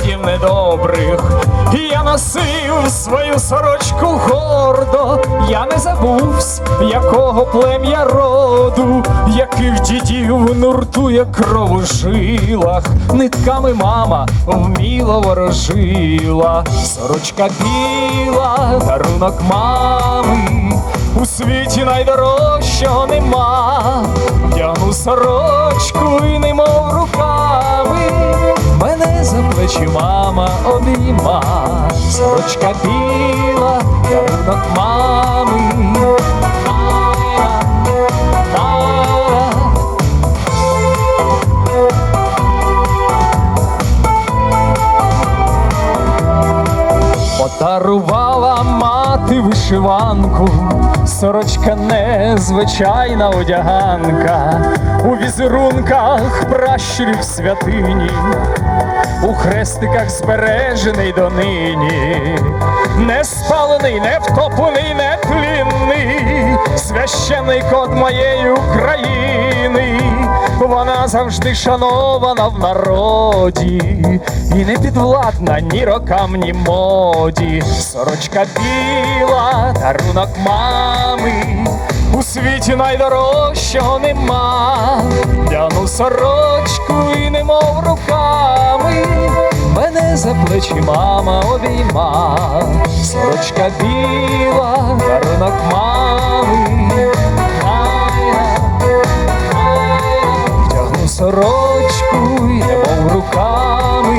привидів недобрих. Я носив свою сорочку гордо, я не забувсь, якого плем'я роду, яких дідів нуртує кров у жилах, нитками мама вміло ворожила, сорочка біла, дарунок мами, у світі найдорожчого нема, вдягну сорочку і немов мене плечі мама обійма, сорочка біла, дарунок мами. Подарувала мати вишиванку, сорочка незвичайна одяганка, у візерунках пращурів святині, у хрестиках збережений донині, не спалений, не втоплений, не тлінний, священний код моєї України, вона завжди шанована в народі, і не підвладна ні рокам, ні моді. Сорочка біла, дарунок мами, у світі найдорожчого нема. Вдяну сорочку і немов руками, за плечі мама обійма. Сорочка біла, дарунок мами. Ай-я, ай-я, сорочку і немов руками